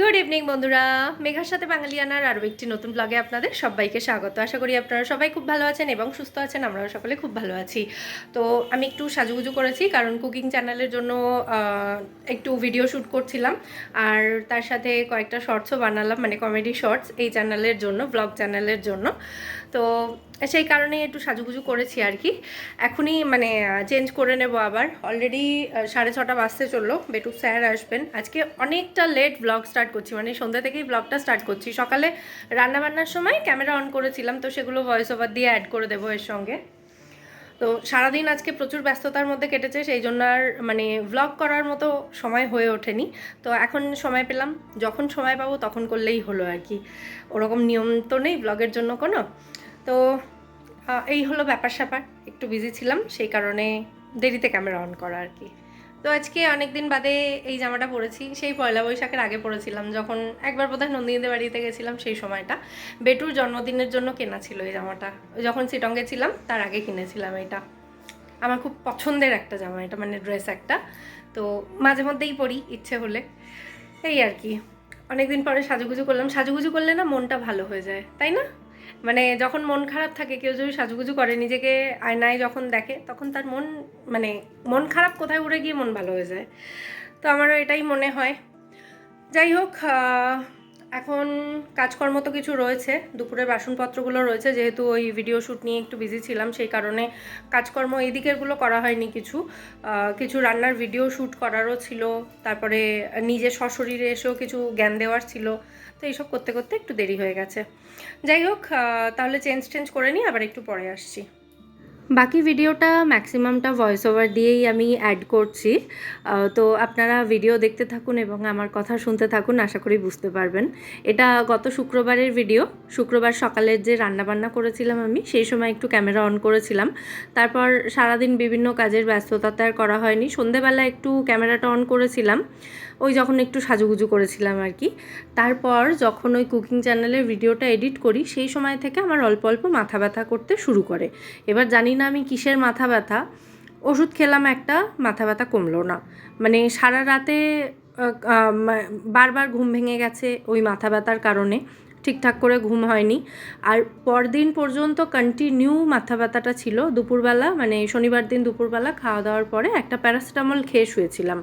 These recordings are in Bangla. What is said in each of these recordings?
গুড ইভিনিং বন্ধুরা। মেঘার সাথে বাঙালিয়ানার আরও একটি নতুন ব্লগে আপনাদের সবাইকে স্বাগত। আশা করি আপনারা সবাই খুব ভালো আছেন এবং সুস্থ আছেন, আমরাও সকলে খুব ভালো আছি। তো আমি একটু সাজুগুজু করেছি, কারণ কুকিং চ্যানেলের জন্য একটু ভিডিও শ্যুট করছিলাম। আর তার সাথে কয়েকটা শর্টসও বানালাম মানে কমেডি শর্টস এই চ্যানেলের জন্য ব্লগ চ্যানেলের জন্য। তো সেই কারণেই একটু সাজুগুজু করেছি আর কি। এখনই মানে চেঞ্জ করে নেব আবার। অলরেডি সাড়ে ছটা বাজতে চলল। বেটু স্যার আসবেন। আজকে অনেকটা লেট ব্লগ স্টার্ট করছি। মানে সন্ধ্যা থেকেই ব্লগটা স্টার্ট করছি। সকালে রান্নাবান্নার সময় ক্যামেরা অন করেছিলাম, তো সেগুলো ভয়েস ওভার দিয়ে অ্যাড করে দেবো এর সঙ্গে। তো সারাদিন আজকে প্রচুর ব্যস্ততার মধ্যে কেটেছে, সেই জন্য আর মানে ভ্লগ করার মতো সময় হয়ে ওঠেনি। তো এখন সময় পেলাম। যখন সময় পাবো তখন করলেই হলো আর কি। ওরকম নিয়ম তো নেই ব্লগের জন্য কোনো। তো এই হলো ব্যাপার স্যাপার। একটু বিজি ছিলাম, সেই কারণে দেরিতে ক্যামেরা অন করা আর কি। তো আজকে অনেক দিন বাদে এই জামাটা পরেছি, সেই পয়লা বৈশাখের আগে পরেছিলাম, যখন একবার বোধহয় নন্দিনীদের বাড়িতে গেছিলাম সেই সময়টা। বেটুর জন্মদিনের জন্য কেনা ছিল এই জামাটা। যখন সিটঙ্গে ছিলাম, তার আগে কিনেছিলাম এটা। আমার খুব পছন্দের একটা জামা এটা মানে ড্রেস একটা। তো মাঝে মধ্যেই পরি, ইচ্ছে হলে। এই আর কি। অনেকদিন পরে সাজুগুজু করলাম। সাজুগুজু করলে না মনটা ভালো হয়ে যায়, তাই না? মানে যখন মন খারাপ থাকে, কেউ যদি সাজুগুজু করে, নিজেকে আয়নায় যখন দেখে, তখন তার মন মানে মন খারাপ কোথায় উড়ে গিয়ে মন ভালো হয়ে যায়। তো আমারও এটাই মনে হয়। যাই হোক এখন কাজকর্ম তো কিছু রয়েছে। দুপুরের বাসনপত্রগুলো রয়েছে, যেহেতু ওই ভিডিও শ্যুট নিয়ে একটু বিজি ছিলাম, সেই কারণে কাজকর্ম এই দিকেরগুলো করা হয়নি কিছু। কিছু রান্নার ভিডিও শ্যুট করারও ছিল, তারপরে নিজে সশরীরে এসেও কিছু জ্ঞান দেওয়ার ছিল। তো এইসব করতে করতে একটু দেরি হয়ে গেছে। যাই হোক তাহলে চেঞ্জ টেঞ্জ করে নিই, আবার একটু পরে আসছি। বাকি ভিডিওটা ম্যাক্সিমামটা ভয়েস ওভার দিয়েই আমি অ্যাড করছি। তো আপনারা ভিডিও দেখতে থাকুন এবং আমার কথা শুনতে থাকুন, আশা করি বুঝতে পারবেন। এটা গত শুক্রবারের ভিডিও শুক্রবার সকালের যে রান্নাবান্না করেছিলাম আমি, সেই সময় একটু ক্যামেরা অন করেছিলাম। তারপর সারাদিন বিভিন্ন কাজের ব্যস্ততাতে আর করা হয়নি। সন্ধেবেলা একটু ক্যামেরাটা অন করেছিলাম। ওই যখন একটু সাজুগুজু করেছিলাম আর কি। তারপর যখন ওই কুকিং চ্যানেলের ভিডিওটা এডিট করি, সেই সময় থেকে আমার অল্প অল্প মাথা ব্যথা করতে শুরু করে। এবার জানি না আমি কিসের মাথা ব্যথা। ওষুধ খেলাম একটা, মাথা ব্যথা কমলো না। মানে সারা রাতে বারবার ঘুম ভেঙে গেছে ওই মাথা ব্যথার কারণে। ঠিকঠাক করে ঘুম হয়নি। আর পরদিন পর্যন্ত কন্টিনিউ মাথা ব্যথাটা ছিল। দুপুরবেলা মানে শনিবার দিন দুপুরবেলা খাওয়া দাওয়ার পরে একটা প্যারাসিটামল খেয়ে শুয়েছিলাম।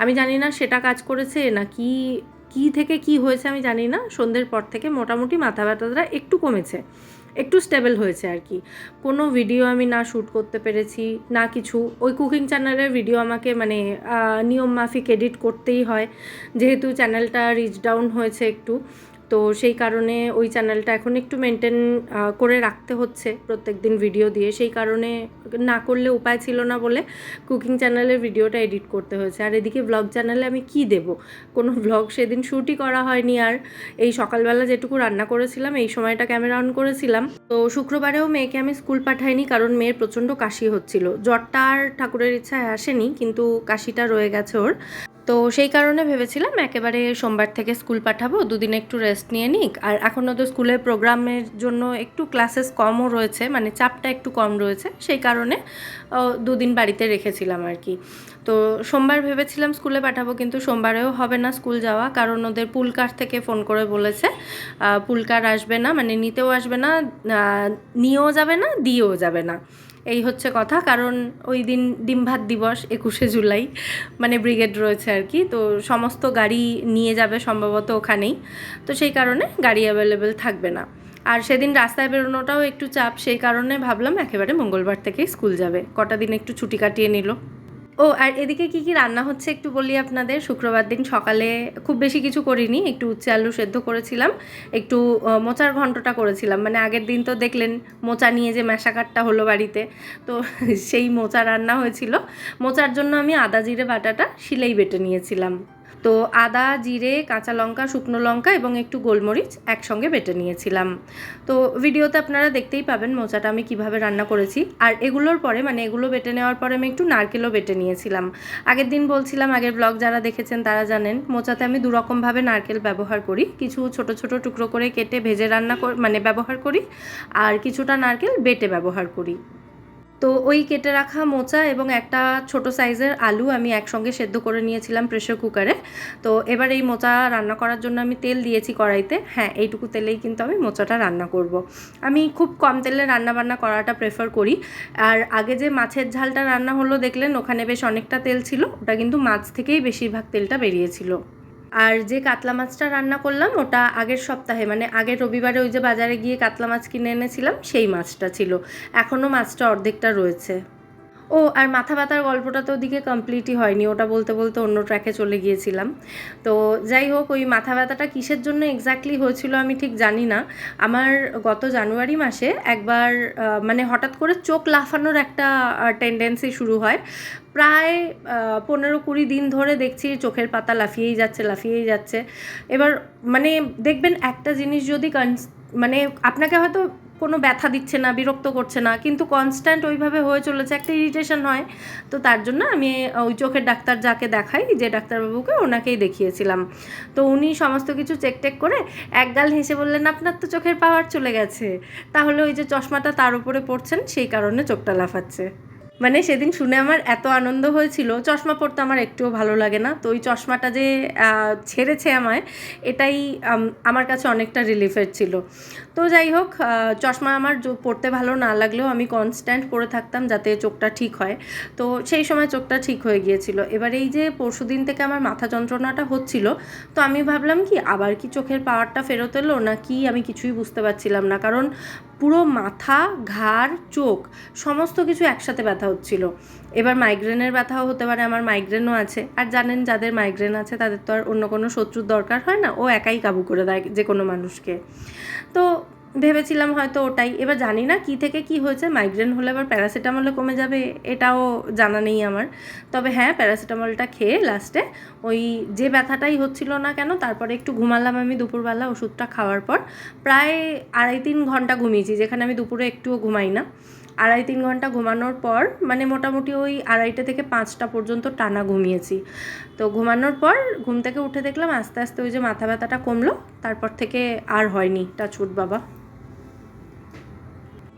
আমি জানি না সেটা কাজ করেছে না কি কি থেকে কি হয়েছে আমি জানি না। সন্ধ্যের পর থেকে মোটামুটি মাথা ব্যথাটা একটু কমেছে। একটু স্টেবল হয়েছে আর কি। কোনো ভিডিও আমি না শ্যুট করতে পেরেছি, না কিছু। ওই কুকিং চ্যানেলের ভিডিও আমাকে মানে নিয়ম মাফিক এডিট করতেই হয়। যেহেতু চ্যানেলটা রিচ ডাউন হয়েছে একটু। তো সেই কারণে ওই চ্যানেলটা এখন একটু মেনটেন করে রাখতে হচ্ছে প্রত্যেক দিন ভিডিও দিয়ে। সেই কারণে না করলে উপায় ছিল না বলে কুকিং চ্যানেলের ভিডিওটা এডিট করতে হয়েছে। আর এদিকে ব্লগ চ্যানেলে আমি কি দেব? কোনো ব্লগ সেদিন শ্যুটই করা হয়নি আর এই সকালবেলা যেটুকু রান্না করেছিলাম, এই সময়টা ক্যামেরা অন করেছিলাম। তো শুক্রবারেও মেয়েকে আমি স্কুল পাঠাইনি কারণ মেয়ের প্রচণ্ড কাশি হচ্ছিল। জ্বরটা আর ঠাকুরের ইচ্ছায় আসেনি, কিন্তু কাশিটা রয়ে গেছে ওর। তো সেই কারণে ভেবেছিলাম একেবারে সোমবার থেকে স্কুল পাঠাবো, দুদিন একটু রেস্ট নিয়ে নিক। আর এখনও তো স্কুলের প্রোগ্রামের জন্য একটু ক্লাসেস কমও রয়েছে মানে চাপটা একটু কম রয়েছে, সেই কারণে দুদিন বাড়িতে রেখেছিলাম আর কি। তো সোমবার ভেবেছিলাম স্কুলে পাঠাবো, কিন্তু সোমবারেও হবে না স্কুল যাওয়া, কারণ ওদের পুলকার থেকে ফোন করে বলেছে পুলকার আসবে না মানে নিতেও আসবে না নিয়েও যাবে না, দিয়েও যাবে না। এই হচ্ছে কথা। কারণ ওই দিন ডিম্ভাত দিবস, একুশে জুলাই মানে ব্রিগেড রয়েছে আর কি। তো সমস্ত গাড়ি নিয়ে যাবে সম্ভবত ওখানেই। তো সেই কারণে গাড়ি অ্যাভেলেবেল থাকবে না। আর সেদিন রাস্তায় বেরোনোটাও একটু চাপ, সেই কারণে ভাবলাম একেবারে মঙ্গলবার থেকেই স্কুল যাবে। কটা দিন একটু ছুটি কাটিয়ে নিল। ও, আর এদিকে কি কি রান্না হচ্ছে একটু বলি আপনাদের? শুক্রবার দিন সকালে খুব বেশি কিছু করিনি, একটু উচ্ছে আলু সেদ্ধ করেছিলাম, একটু মোচার ঘন্টটা করেছিলাম। মানে আগের দিন তো দেখলেন মোচা নিয়ে যে মেশাকারটা হলো বাড়িতে, তো সেই মোচা রান্না হয়েছিল। মোচার জন্য আমি আদা, জিরে, বাটাটা শিলেই বেটে নিয়েছিলাম। তো আদা, জিরে, কাঁচা লঙ্কা, শুকনো লঙ্কা এবং একটু গোলমরিচ একসঙ্গে বেটে নিয়েছিলাম। তো ভিডিওতে আপনারা দেখতেই পাবেন মোচাটা আমি কীভাবে রান্না করেছি। আর এগুলোর পরে মানে এগুলো বেটে নেওয়ার পরে আমি একটু নারকেলও বেটে নিয়েছিলাম। আগের দিন বলছিলাম, আগের ব্লগ যারা দেখেছেন তারা জানেন, মোচাতে আমি দুরকমভাবে নারকেল ব্যবহার করি। কিছু ছোট ছোট টুকরো করে কেটে ভেজে রান্না মানে ব্যবহার করি। আর কিছুটা নারকেল বেটে ব্যবহার করি। তো ওই কেটে রাখা মোচা এবং একটা ছোট সাইজের আলু আমি একসঙ্গে সেদ্ধ করে নিয়েছিলাম প্রেশার কুকারে। তো এবার এই মোচা রান্না করার জন্য আমি তেল দিয়েছি কড়াইতে। হ্যাঁ এইটুকু তেলেই কিন্তু আমি মোচাটা রান্না করব। আমি খুব কম তেলে রান্না বান্না করাটা প্রেফার করি। আর আগে যে মাছের ঝালটা রান্না হলো দেখলেন, ওখানে বেশ অনেকটা তেল ছিল, ওটা কিন্তু মাছ থেকেই বেশিরভাগ তেলটা বেরিয়েছিল। আর যে কাতলা মাছটা রান্না করলাম, ওটা আগের সপ্তাহে মানে আগের রবিবারে ওই যে বাজারে গিয়ে কাতলা মাছ কিনে এনেছিলাম, সেই মাছটা ছিল। এখনও মাছটা অর্ধেকটা রয়েছে। ও, আর মাথা ব্যথার গল্পটা তো ওদিকে কমপ্লিটই হয়নি। ওটা বলতে বলতে অন্য ট্র্যাকে চলে গিয়েছিলাম। তো যাই হোক, ওই মাথা ব্যথাটা কিসের জন্য এক্স্যাক্টলি হয়েছিল আমি ঠিক জানি না। আমার গত জানুয়ারি মাসে একবার মানে হঠাৎ করে চোখ লাফানোর একটা টেন্ডেন্সি শুরু হয়। প্রায় পনেরো কুড়ি দিন ধরে দেখছি চোখের পাতা লাফিয়েই যাচ্ছে লাফিয়েই যাচ্ছে। এবার মানে দেখবেন একটা জিনিস যদি কনস- মানে আপনাকে হয়তো কোনো ব্যথা দিচ্ছে না, বিরক্ত করছে না, কিন্তু কনস্ট্যান্ট ওইভাবে হয়ে চলেছে, একটা ইরিটেশন হয়। তো তার জন্য আমি ওই চোখের ডাক্তার যাকে দেখাই, যে ডাক্তারবাবুকে ওনাকেই দেখিয়েছিলাম। তো উনি সমস্ত কিছু চেক টেক করে একগাল হেসে বললেন, আপনার তো চোখের পাওয়ার চলে গেছে। তাহলে ওই যে চশমাটা তার উপরে পড়ছেন, সেই কারণে চোখটা লাফাচ্ছে। মানে সেদিন শুনে আমার এত আনন্দ হয়েছিল। চশমা পরতে আমার একটুও ভালো লাগে না। তো ওই চশমাটা যে ছেড়েছে আমায়, এটাই আমার কাছে অনেকটা রিলিফের ছিল। তো যাই হোক চশমা আমার পরতে ভালো না লাগলেও আমি কনস্ট্যান্ট পরে থাকতাম যাতে চোখটা ঠিক হয়। তো সেই সময় চোখটা ঠিক হয়ে গিয়েছিল। এবার এই যে পরশু দিন থেকে আমার মাথা যন্ত্রণাটা হচ্ছিল, তো আমি ভাবলাম কি, আবার কি চোখের পাওয়ারটা ফেরত এলো? না কি আমি কিছুই বুঝতে পারছিলাম না। কারণ পুরো মাথা, ঘাড়, চোখ সমস্ত কিছু একসাথে ব্যথা হচ্ছিল। এবার মাইগ্রেনের ব্যথাও হতে পারে, আমার মাইগ্রেনও আছে। আর জানেন, যাদের মাইগ্রেন আছে, তাদের তো আর অন্য কোনো শত্রুর দরকার হয় না। ও একাই কাবু করে দেয় যে কোনো মানুষকে। তো ভেবেছিলাম হয়তো ওটাই। এবার জানি না কি থেকে কি হয়েছে মাইগ্রেন হলে আবার প্যারাসিটামলে কমে যাবে, এটাও জানা নেই আমার। তবে হ্যাঁ প্যারাসিটামলটা খেয়ে লাস্টে ওই যে ব্যথাটাই হচ্ছিল না কেন, তারপরে একটু ঘুমালাম আমি দুপুরবেলা ওষুধটা খাওয়ার পর। প্রায় আড়াই তিন ঘণ্টা ঘুমিয়েছি, যেখানে আমি দুপুরে একটুও ঘুমাই না। আড়াই তিন ঘণ্টা ঘুমানোর পর মানে মোটামুটি ওই আড়াইটা থেকে পাঁচটা পর্যন্ত টানা ঘুমিয়েছি। তো ঘুমানোর পর ঘুম থেকে উঠে দেখলাম আস্তে আস্তে ওই যে মাথা ব্যথাটা কমলো, তারপর থেকে আর হয়নি টাচুট বাবা।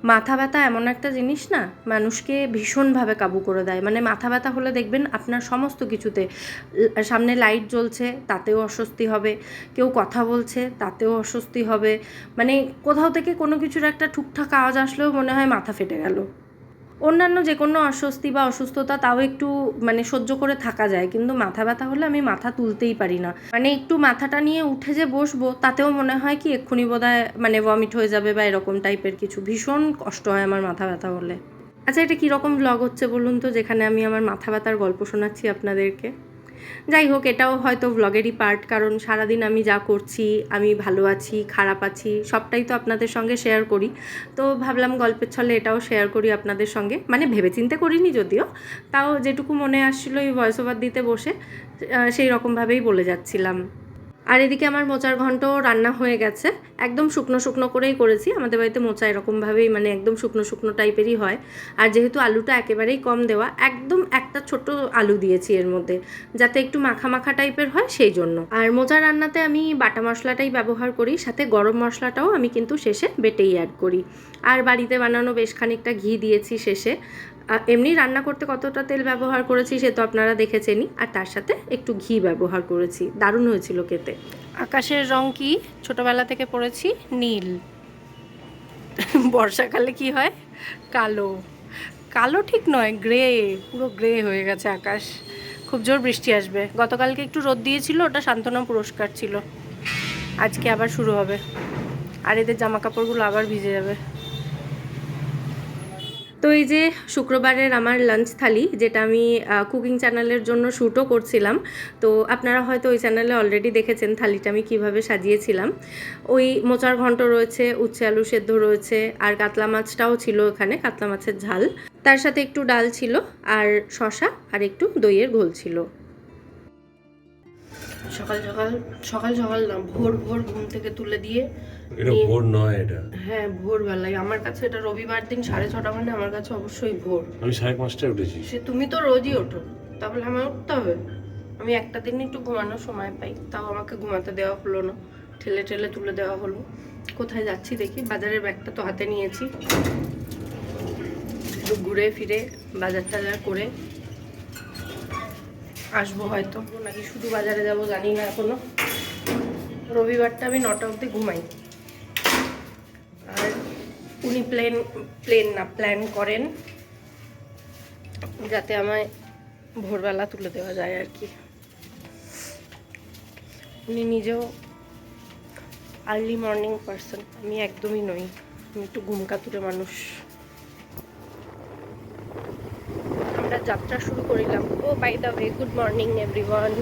মাথা ব্যথা এমন একটা জিনিস না, মানুষকে ভীষণভাবে কাবু করে দেয়। মানে মাথা ব্যথা হলে দেখবেন আপনার সমস্ত কিছুতে সামনে লাইট জ্বলছে, তাতেও অস্বস্তি হবে। কেউ কথা বলছে, তাতেও অস্বস্তি হবে। মানে কোথাও থেকে কোনো কিছুর একটা ঠুকঠাক আওয়াজ আসলেও মনে হয় মাথা ফেটে গেল। অন্যান্য যে কোনো অস্বস্তি বা অসুস্থতা তাও একটু মানে সহ্য করে থাকা যায়। কিন্তু মাথা ব্যথা হলে আমি মাথা তুলতেই পারি না। মানে একটু মাথাটা নিয়ে উঠে যে বসবো, তাতেও মনে হয় কি এক্ষুনি বোধহয় মানে ভমিট হয়ে যাবে বা এরকম টাইপের কিছু। ভীষণ কষ্ট হয় আমার মাথা ব্যথা হলে। আচ্ছা এটা কীরকম ব্লগ হচ্ছে বলুন তো, যেখানে আমি আমার মাথা ব্যথার গল্প শোনাচ্ছি আপনাদেরকে? যাই হোক, এটাও হয়তো ব্লগেরই পার্ট কারণ সারাদিন আমি যা করছি, আমি ভালো আছি, খারাপ আছি, সবটাই তো আপনাদের সঙ্গে শেয়ার করি। তো ভাবলাম গল্পের ছলে এটাও শেয়ার করি আপনাদের সঙ্গে। মানে ভেবেচিন্তে করিনি যদিও, তাও যেটুকু মনে আসছিল এই ভয়েস ওভার দিতে বসে সেই রকমভাবেই বলে যাচ্ছিলাম। আর এদিকে আমার মোচার ঘন্ট রান্না হয়ে গেছে। একদম শুকনো শুকনো করেই করেছি। আমাদের বাড়িতে মোচা এরকমভাবেই মানে একদম শুকনো শুকনো টাইপেরই হয়। আর যেহেতু আলুটা একেবারেই কম দেওয়া, একদম একটা ছোট আলু দিয়েছি এর মধ্যে, যাতে একটু মাখা মাখা টাইপের হয় সেই জন্য। আর মোচা রান্নাতে আমি বাটা মশলাটাই ব্যবহার করি, সাথে গরম মশলাটাও আমি কিন্তু শেষে বেটেই অ্যাড করি। আর বাড়িতে বানানো বেশ খানিকটা ঘি দিয়েছি শেষে। এমনি রান্না করতে কতটা তেল ব্যবহার করেছি সে তো আপনারা দেখেছেনই। আর তার সাথে একটু ঘি ব্যবহার করেছি। দারুণ হয়েছিল খেতে। আকাশের রং কি? ছোটবেলা থেকে পড়েছি নীল। বর্ষাকালে কি হয়? কালো। কালো ঠিক নয়, গ্রে। পুরো গ্রে হয়ে গেছে আকাশ। খুব জোর বৃষ্টি আসবে। গতকালকে একটু রোদ দিয়েছিল, ওটা সান্ত্বনা পুরস্কার ছিল। আজকে আবার শুরু হবে। আর এদের জামা কাপড়গুলো আবার ভিজে যাবে। তো এই যে শুক্রবারের আমার লাঞ্চ থালি, যেটা আমি কুকিং চ্যানেলের জন্য শ্যুটও করছিলাম, তো আপনারা হয়তো ওই চ্যানেলে অলরেডি দেখেছেন থালিটা আমি কীভাবে সাজিয়েছিলাম। ওই মোচার ঘন্ট রয়েছে, উচ্ছে আলু সেদ্ধ রয়েছে, আর কাতলা মাছটাও ছিল ওখানে, কাতলা মাছের ঝাল। তার সাথে একটু ডাল ছিল, আর শশা আর একটু দইয়ের ঘোল ছিল। সকাল সকাল সকাল সকাল না ভোর ভোর ঘুম থেকে তুলে দিয়ে এটা ভোর নয় এটা? হ্যাঁ ভোরবেলায় আমার কাছে এটা রবিবার দিন সাড়ে ছটা মানে আমার কাছে অবশ্যই ভোর। আমি সাড়ে পাঁচটায় উঠেছি। সে তুমি তো রোজই ওঠো তাহলে আমার উঠতে হবে। আমি একটা দিন একটু ঘুমানোর সময় পাই তাও আমাকে ঘুমাতে দেওয়া হলো না। ঠেলে ঠেলে তুলে দেওয়া হলো। কোথায় যাচ্ছি দেখি? বাজারের ব্যাগটা তো হাতে নিয়েছি। একটু ঘুরে ফিরে বাজার টাজার করে আসব হয়তো। নাকি শুধু বাজারে যাব জানি না এখনও। রবিবারটা আমি নটা অবধি ঘুমাই। আর উনি প্লেন প্লেন না প্ল্যান করেন। যাতে আমায় ভোরবেলা তুলে দেওয়া যায় আর কি। উনি নিজেও আর্লি মর্নিং পারসন আমি একদমই নই। আমি একটু ঘুমকাতুরে মানুষ। যাত্রা শুরু করিলাম। ও by the way good morning everyone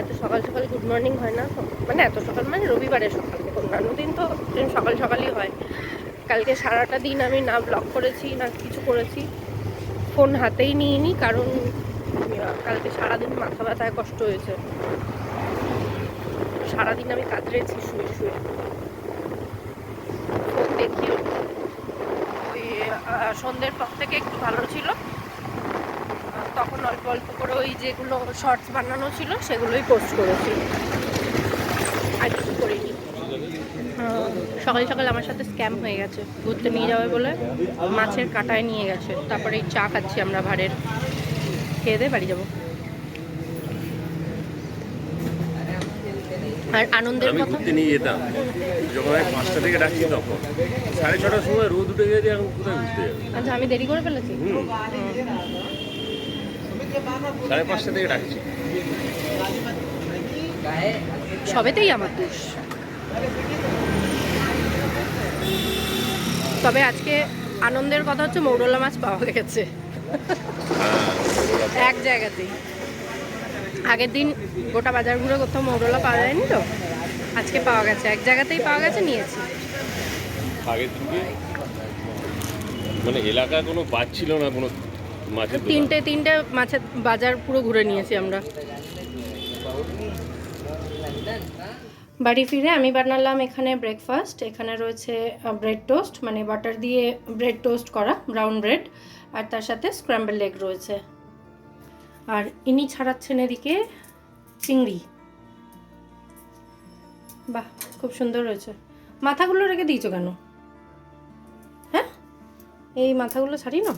এত সকাল সকাল গুড মর্নিং হয় না মানে এত সকাল মানে রবিবারের সকাল। অন্যান্য দিন তো সকাল সকালই হয়। কালকে সারাটা দিন আমি না ব্লগ করেছি, না কিছু করেছি। ফোন হাতেই নিইনি কারণ কালকে সারাদিন মাথা ব্যথায় কষ্ট হয়েছে। সারাদিন আমি কাতরেছি, শুয়ে শুয়ে। ফোন দেখিও সন্ধ্যের পর থেকে একটু ভালো ছিল। তখন অল্প অল্প করে ওই যেগুলো শর্টস বানানো ছিল, সেগুলোই পোস্ট করেছি। আর কিছু করিনি। সকাল সকাল আমার সাথে স্ক্যাম হয়ে গেছে। ঘুরতে নিয়ে যাবে বলে মাছের কাটায় নিয়ে গেছে। তারপরে চা খাচ্ছি আমরা ভাড়ের। খেয়ে দিয়ে বাড়ি যাব। আর আনন্দের আমি কথা? ঘুরতে নিয়ে যেতাম। যখন আমি পাঁচটা থেকে ডাকছি তখন। সাড়ে ছটার সময় রোদ উঠে গেছে এখন কোথায় ঘুরতে যাবে? আচ্ছা আমি দেরি করে ফেলেছি? সাড়ে পাঁচটা থেকে ডাকছি। সবেতেই আমার দোষ। তবে আজকে আনন্দের কথা হচ্ছে মৌরলা মাছ পাওয়া গেছে। এক জায়গাতেই। আগের দিন গোটা বাজার ঘুরে কোথাও মৌরলা পাওয়া যায়নি তো? আজকে পাওয়া গেছে এক জায়গাতেই পাওয়া গেছে নিয়েছি। আগের দিনকে মানে এলাকায় কোনো বাদ ছিল না কোনো মাছের তিনটে তিনটে মাছের বাজার পুরো ঘুরে নিয়েছি আমরা। বাড়ি ফিরে আমি বানালাম এখানে ব্রেকফাস্ট এখানে রয়েছে ব্রেড টোস্ট মানে বাটার দিয়ে ব্রেড টোস্ট করা ব্রাউন ব্রেড আর তার সাথে স্ক্র্যাম্বল এগ রয়েছে। আর ইনি ছাড়াচ্ছেন এদিকে চিংড়ি। বাহ, খুব সুন্দর রয়েছে মাথাগুলো রেখে দিয়েছ কেন? হ্যাঁ? এই মাথাগুলো ছাড়ি না?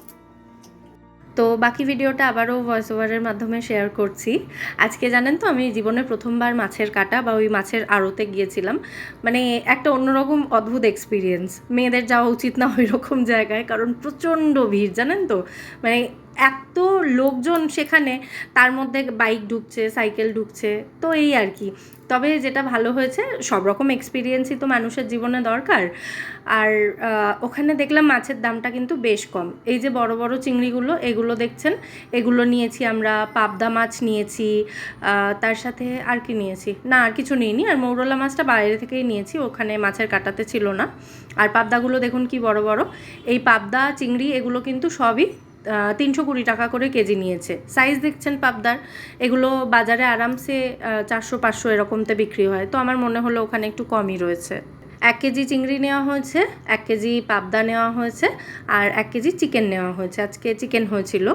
তো বাকি ভিডিওটা আবারও ভয়েস ওভারের মাধ্যমে শেয়ার করছি। আজকে জানেন তো, আমি জীবনে প্রথমবার মাছের কাটা বা ওই মাছের আড়তে গিয়েছিলাম। মানে একটা অন্যরকম অদ্ভুত এক্সপিরিয়েন্স মেয়েদের যাওয়া উচিত না ওই রকম জায়গায়, কারণ প্রচণ্ড ভিড়, জানেন তো? মানে এত লোকজন সেখানে, তার মধ্যে বাইক ঢুকছে, সাইকেল ঢুকছে, তো এই আর কি। তবে যেটা ভালো হয়েছে, সব রকম এক্সপিরিয়েন্সই তো মানুষের জীবনে দরকার। আর ওখানে দেখলাম মাছের দামটা কিন্তু বেশ কম। এই যে বড় বড় চিংড়িগুলো, এগুলো দেখছেন? এগুলো নিয়েছি আমরা, পাবদা মাছ নিয়েছি তার সাথে আর কি নিয়েছি? না, আর কিছু নিইনি। আর মৌরলা মাছটা বাইরে থেকেই নিয়েছি, ওখানে মাছের কাটাতে ছিল না। আর পাবদাগুলো দেখুন কি বড় বড়। এই পাবদা, চিংড়ি, এগুলো কিন্তু সবই তিনশো কুড়ি টাকা করে কেজি নিয়েছে। সাইজ দেখছেন পাবদার। এগুলো বাজারে আরামসে চারশো, পাঁচশো এরকমতে বিক্রি হয়। তো আমার মনে হলো ওখানে একটু কমই রয়েছে। এক কেজি চিংড়ি নেওয়া হয়েছে, এক কেজি পাবদা নেওয়া হয়েছে, আর এক কেজি চিকেন নেওয়া হয়েছে। আজকে চিকেন হয়েছিল।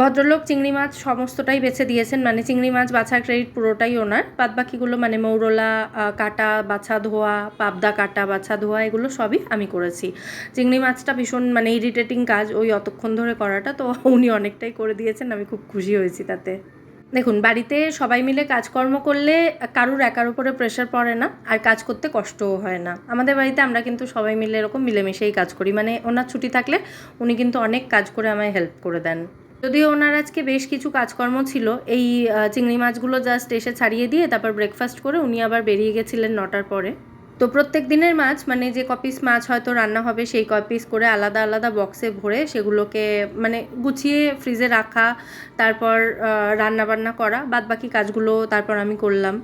ভদ্রলোক চিংড়ি মাছ সমস্তটাই বেছে দিয়েছেন মানে চিংড়ি মাছ বাছার ক্রেডিট পুরোটাই ওনার। বাদ বাকিগুলো মানে মৌরলা কাটা, বাছা ধোয়া, পাবদা কাটা, বাছা ধোয়া, এগুলো সবই আমি করেছি। চিংড়ি মাছটা ভীষণ মানে ইরিটেটিং কাজ, ওই অতক্ষণ ধরে করাটা, তো উনি অনেকটাই করে দিয়েছেন, আমি খুব খুশি হয়েছি তাতে। দেখুন, বাড়িতে সবাই মিলে কাজকর্ম করলে কারুর একার উপরে প্রেশার পড়ে না, আর কাজ করতে কষ্টও হয় না। আমাদের বাড়িতে আমরা কিন্তু সবাই মিলে এরকম মিলেমিশেই কাজ করি মানে ওনার ছুটি থাকলে উনি কিন্তু অনেক কাজ করে আমায় হেল্প করে দেন। যদিও ওনার আজকে বেশ কিছু কাজকর্ম ছিল, এই চিংড়ি মাছগুলো জাস্ট এসে ছাড়িয়ে দিয়ে তারপর ব্রেকফাস্ট করে উনি আবার বেরিয়ে গেছিলেন নটার পরে। তো প্রত্যেক দিনের মাছ মানে যে কপিস মাছ হয়তো রান্না হবে সেই কপিস করে আলাদা আলাদা বক্সে ভরে সেগুলোকে মানে গুছিয়ে ফ্রিজে রাখা, তারপর রান্না বান্না করা বাদ বাকি কাজগুলো তারপর আমি করলাম।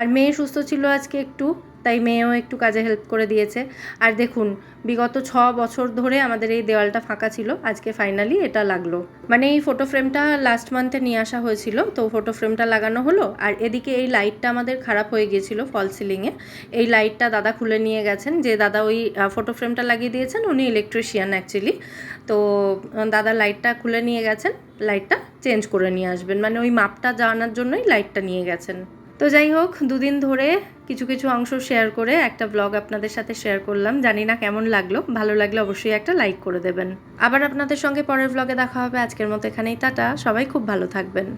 আর মেয়ে সুস্থ ছিল আজকে একটু। তাই মেয়েও একটু কাজে হেল্প করে দিয়েছে। আর দেখুন, বিগত ছ বছর ধরে আমাদের এই দেওয়ালটা ফাঁকা ছিল, আজকে ফাইনালি এটা লাগল। মানে এই ফটো ফ্রেমটা লাস্ট মান্থে নিয়ে আসা হয়েছিল, তো ফটো ফ্রেমটা লাগানো হলো, আর এদিকে এই লাইটটা আমাদের খারাপ হয়ে গিয়েছিল ফল সিলিংয়ে এই লাইটটা দাদা খুলে নিয়ে গেছেন, যে দাদা ওই ফটো ফ্রেমটা লাগিয়ে দিয়েছেন, উনি ইলেকট্রিশিয়ান অ্যাকচুয়ালি তো দাদা লাইটটা খুলে নিয়ে গেছেন লাইটটা চেঞ্জ করে নিয়ে আসবেন। মানে ওই মাপটা জানার জন্যই লাইটটা নিয়ে গেছেন। তো যাই হোক, দুদিন ধরে কিছু কিছু অংশ শেয়ার করে একটা ব্লগ আপনাদের সাথে শেয়ার করলাম। জানি না কেমন লাগল। ভালো লাগলে অবশ্যই একটা লাইক করে দেবেন। আবার আপনাদের সঙ্গে পরের ব্লগে দেখা হবে। আজকের মতো এখানেই, টাটা। সবাই খুব ভালো থাকবেন।